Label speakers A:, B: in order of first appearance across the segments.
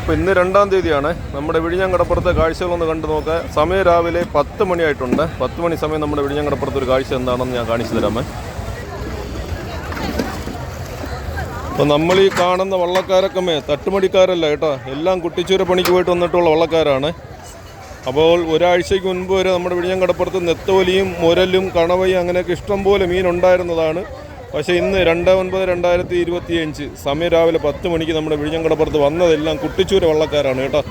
A: അപ്പോൾ ഇന്ന് രണ്ടാം തീയതിയാണ്. നമ്മുടെ വിഴിഞ്ഞാങ്കടപ്പുറത്തെ കാഴ്ചകളൊന്ന് കണ്ടു നോക്കുക സമയം രാവിലെ പത്ത് മണിയായിട്ടുണ്ട്. പത്ത് മണി സമയം നമ്മുടെ വിഴിഞ്ഞം കടപ്പുറത്ത് ഒരു കാഴ്ച എന്താണെന്ന് ഞാൻ കാണിച്ചു തരാമേ അപ്പോൾ നമ്മൾ ഈ കാണുന്ന വള്ളക്കാരൊക്കെ തട്ടുമടിക്കാരല്ല കേട്ടോ. എല്ലാം കുട്ടിച്ചൂര പണിക്ക് പോയിട്ട് വന്നിട്ടുള്ള വള്ളക്കാരാണ്. അപ്പോൾ ഒരാഴ്ചയ്ക്ക് മുൻപ് വരെ നമ്മുടെ വിഴിഞ്ഞാങ്കടപ്പുറത്ത് നെത്തോലിയും മുരലും കണവയും അങ്ങനെയൊക്കെ ഇഷ്ടംപോലെ മീൻ ഉണ്ടായിരുന്നതാണ്. പക്ഷേ ഇന്ന് രണ്ട് ഒൻപത് രണ്ടായിരത്തി ഇരുപത്തി അഞ്ച് സമയം രാവിലെ പത്ത് മണിക്ക് നമ്മുടെ വിഴിഞ്ഞങ്കടപ്പുറത്ത് വന്നതെല്ലാം കുട്ടിച്ചൂര വള്ളക്കാരാണ് കേട്ടോ.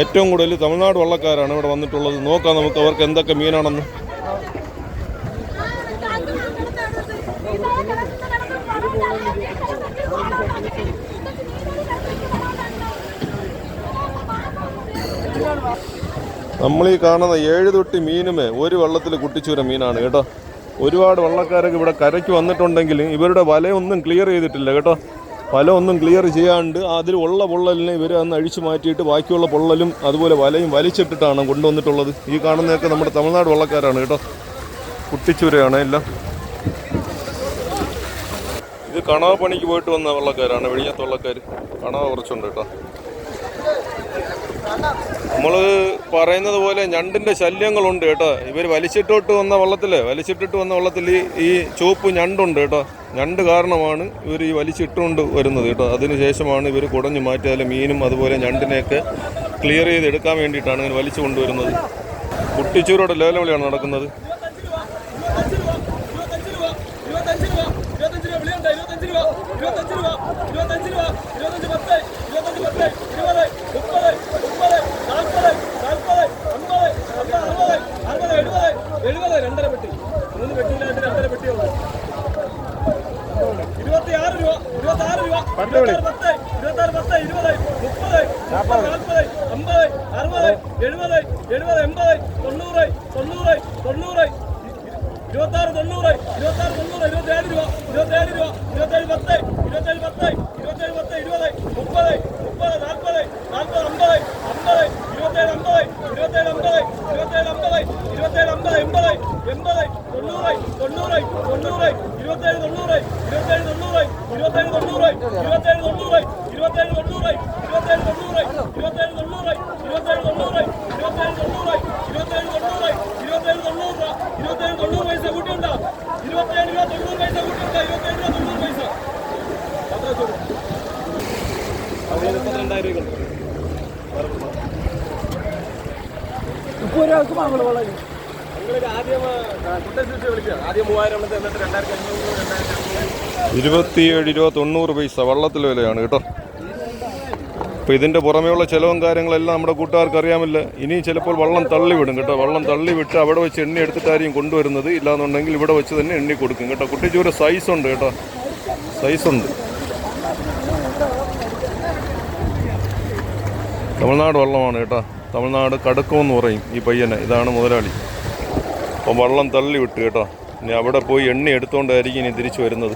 A: ഏറ്റവും കൂടുതൽ തമിഴ്നാട് വള്ളക്കാരാണ് ഇവിടെ വന്നിട്ടുള്ളത്. നോക്കാം നമുക്ക് അവർക്ക് എന്തൊക്കെ മീനാണെന്ന്. നമ്മൾ ഈ കാണുന്ന ഏഴ് തൊട്ടി മീനുമേ ഒരു വള്ളത്തിൽ കുട്ടിച്ചൂര മീനാണ് കേട്ടോ. ഒരുപാട് വള്ളക്കാരൊക്കെ ഇവിടെ കരയ്ക്ക് വന്നിട്ടുണ്ടെങ്കിൽ ഇവരുടെ വലയൊന്നും ക്ലിയർ ചെയ്തിട്ടില്ല കേട്ടോ. വല ഒന്നും ക്ലിയർ ചെയ്യാണ്ട് അതിൽ ഉള്ള പൊള്ളലിനെ ഇവർ അന്ന് അഴിച്ചു മാറ്റിയിട്ട് ബാക്കിയുള്ള പൊള്ളലും അതുപോലെ വലയും വലിച്ചിട്ടിട്ടാണ് കൊണ്ടുവന്നിട്ടുള്ളത്. ഈ കാണുന്നതൊക്കെ നമ്മുടെ തമിഴ്നാട് വള്ളക്കാരാണ് കേട്ടോ. കുട്ടിച്ചൂരയാണ് എല്ലാം. ഇത് കണവ പണിക്ക് പോയിട്ട് വന്ന വള്ളക്കാരാണ് വെളിഞ്ഞാത്ത വള്ളക്കാർ കണവ കുറച്ചുണ്ട് കേട്ടോ. നമ്മൾ പറയുന്നത് പോലെ ഞണ്ടിന്റെ ശല്യങ്ങളുണ്ട് കേട്ടോ. ഇവർ വലിച്ചിട്ടോട്ട് വന്ന വള്ളത്തിൽ വലിച്ചിട്ടിട്ട് വന്ന വള്ളത്തിൽ ഈ- ചുവപ്പ് ഞണ്ടുണ്ട് കേട്ടോ. ഞണ്ട് കാരണമാണ് ഇവർ ഈ വലിച്ചിട്ടുകൊണ്ട് വരുന്നത് കേട്ടോ. അതിന് ശേഷമാണ് ഇവർ കുടഞ്ഞു മാറ്റിയാൽ മീനും അതുപോലെ ഞണ്ടിനെയൊക്കെ ക്ലിയർ ചെയ്ത് എടുക്കാൻ വേണ്ടിയിട്ടാണ് ഇങ്ങനെ വലിച്ചു കൊണ്ടുവരുന്നത്. കുട്ടിച്ചൂരോടെ ലേലവിളിയാണ് നടക്കുന്നത്.
B: ഇരുപത്തഞ്ച് രൂപ ഇരുപത്തഞ്ച് രൂപ ഇരുപത്തഞ്ച് രൂപ ഇരുപത്തഞ്ച് പത്ത് ഇരുപത്തഞ്ച് പത്ത് ഇരുപത് മുപ്പത് മുപ്പത് നാൽപ്പത് നാൽപ്പത് അമ്പത് അമ്പത് അറുപത് അറുപത് എഴുപത് എഴുപത് രണ്ടര പെട്ടി മൂന്ന് പെട്ടിയിലായിട്ട് രണ്ടര പെട്ടിയുള്ളൂ ഇരുപത്തിയാറ് രൂപ ഇരുപത്താറ് രൂപ പത്ത് ഇരുപത്താറ് പത്ത് ഇരുപത് മുപ്പത് നാൽപ്പത് അമ്പത് അറുപത് എഴുപത് എഴുപത് എൺപത് തൊണ്ണൂറ് തൊണ്ണൂറ് തൊണ്ണൂറ് ഇരുപത്താറ് തൊണ്ണൂറ് ഇരുപത്താറ് തൊണ്ണൂറ് ഇരുപത്തേഴ് രൂപ ഇരുപത്തേഴ് രൂപ ഇരുപത്തേഴ് പത്ത് ഇരുപത്തേഴ് പത്ത് ഇരുപത്തേഴ് പത്ത് ഇരുപത് മുപ്പത് മുപ്പത് നാൽപ്പത് നാൽപ്പത് അമ്പത് അമ്പത് ഇരുപത്തേഴ് അമ്പത് ഇരുപത്തേഴ് അമ്പത് ഇരുപത്തേഴ് അമ്പത് ഇരുപത്തേഴ് അമ്പത് എൺപത് തൊണ്ണൂറ് തൊണ്ണൂറ് തൊണ്ണൂറ് ഇരുപത്തേഴ് തൊണ്ണൂറ് ഇരുപത്തേഴ് തൊണ്ണൂറ് ഇരുപത്തേഴ് തൊണ്ണൂറ് ഇരുപത്തേഴ് തൊണ്ണൂറ് ഇരുപത്തേഴ് തൊണ്ണൂറ് ഇരുപത്തേഴ് തൊണ്ണൂറ് ഇരുപത്തേഴ് തൊണ്ണൂറ് ഇരുപത്തേഴ് തൊണ്ണൂറ് ഇരുപത്തേഴ് തൊണ്ണൂറ് ഇരുപത്തേഴ് തൊണ്ണൂറ് ഇരുപത്തേഴ് തൊണ്ണൂറ് രൂപ ഇരുപത്തേഴ് തൊണ്ണൂറ് പൈസ കൂട്ടിയുണ്ടോ ഇരുപത്തേഴ് രൂപ തൊണ്ണൂറ് പൈസ കൂട്ടിയുണ്ടോ ഇരുപത്തേഴ് രൂപ തൊണ്ണൂറ് പൈസ അത്ര മുപ്പത്തിരണ്ടായിരം രൂപ നിങ്ങൾക്ക് ആദ്യം
A: ഇരുപത്തിയേഴ് രൂപ തൊണ്ണൂറ് പൈസ വള്ളത്തിൽ വിലയാണ് കേട്ടോ. അപ്പോൾ ഇതിന്റെ പുറമേയുള്ള ചിലവും കാര്യങ്ങളെല്ലാം നമ്മുടെ കൂട്ടുകാർക്ക് അറിയാമല്ല. ഇനി ചിലപ്പോൾ വള്ളം തള്ളിവിടും കേട്ടോ. വള്ളം തള്ളിവിട്ട് അവിടെ വെച്ച് എണ്ണി എടുത്തിട്ടായിരിക്കും കൊണ്ടുവരുന്നത് ഇല്ലാന്നുണ്ടെങ്കിൽ ഇവിടെ വെച്ച് തന്നെ എണ്ണി കൊടുക്കും കേട്ടോ. കുട്ടിച്ചൂര സൈസ് ഉണ്ട് കേട്ടോ. സൈസ് ഉണ്ട്. തമിഴ്നാട് വള്ളമാണ് കേട്ടോ. തമിഴ്നാട് കടുക്കമെന്ന് പറയും ഈ പയ്യനെ. ഇതാണ് മുതലാളി. അപ്പം വള്ളം തള്ളി വിട്ട് കേട്ടോ. ഇനി അവിടെ പോയി എണ്ണ എടുത്തുകൊണ്ടായിരിക്കും ഇനി തിരിച്ചു വരുന്നത്.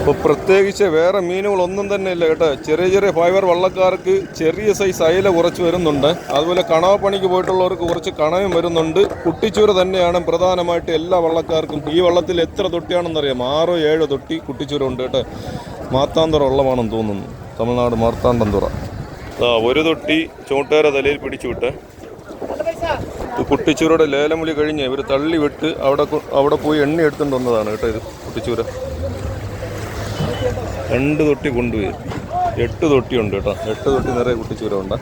A: ഇപ്പോൾ പ്രത്യേകിച്ച് വേറെ മീനുകളൊന്നും തന്നെ ഇല്ല കേട്ടോ. ചെറിയ ചെറിയ ഫൈബർ വള്ളക്കാർക്ക് ചെറിയ സൈസ് അയില കുറച്ച് വരുന്നുണ്ട്. അതുപോലെ കണവ പണിക്ക് പോയിട്ടുള്ളവർക്ക് കുറച്ച് കണവും വരുന്നുണ്ട്. കുട്ടിച്ചൂര തന്നെയാണ് പ്രധാനമായിട്ട് എല്ലാ വള്ളക്കാർക്കും. ഈ വള്ളത്തിൽ എത്ര തൊട്ടിയാണെന്നറിയാം. ആറോ ഏഴോ തൊട്ടി കുട്ടിച്ചൂര ഉണ്ട് കേട്ടോ. മാത്താന്തുറ വള്ളമാണെന്ന് തോന്നുന്നു. തമിഴ്നാട് മാർത്താണ്ടന്തുറ ആ ഒരു തൊട്ടി ചോട്ടേര തലയിൽ പിടിച്ചു വിട്ട്. കുട്ടിച്ചൂരയുടെ ലേലം വിളി കഴിഞ്ഞ് ഇവർ തള്ളി വിട്ട് അവിടെ അവിടെ പോയി എണ്ണ എടുത്തുകൊണ്ട് വന്നതാണ് കേട്ടോ ഇത് കുട്ടിച്ചൂര രണ്ട് തൊട്ടി കൊണ്ടുപോയി. എട്ട് തൊട്ടിയുണ്ട് കേട്ടോ. എട്ട് തൊട്ടി നിറയെ കുട്ടിച്ചൂര ഉണ്ട്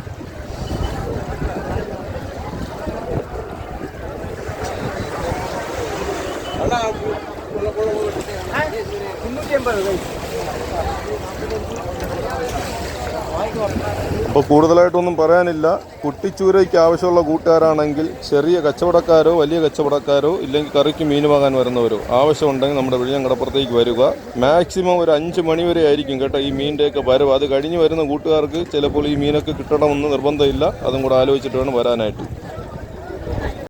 A: അപ്പോൾ കൂടുതലായിട്ടൊന്നും പറയാനില്ല. കുട്ടിച്ചൂരയ്ക്ക് ആവശ്യമുള്ള കൂട്ടുകാരാണെങ്കിൽ ചെറിയ കച്ചവടക്കാരോ വലിയ കച്ചവടക്കാരോ ഇല്ലെങ്കിൽ കറിക്ക് മീൻ വാങ്ങാൻ വരുന്നവരോ ആവശ്യമുണ്ടെങ്കിൽ നമ്മുടെ വിഴിഞ്ഞം കടപ്പുറത്തേക്ക് വരിക. മാക്സിമം ഒരു അഞ്ച് മണി വരെ ആയിരിക്കും കേട്ടോ ഈ മീനിന്റെയൊക്കെ വരവ്. അത് കഴിഞ്ഞ് വരുന്ന കൂട്ടുകാർക്ക് ചിലപ്പോൾ ഈ മീനൊക്കെ കിട്ടണമെന്ന് നിർബന്ധമില്ല. അതും കൂടെ ആലോചിച്ചിട്ട് വേണം വരാനായിട്ട്.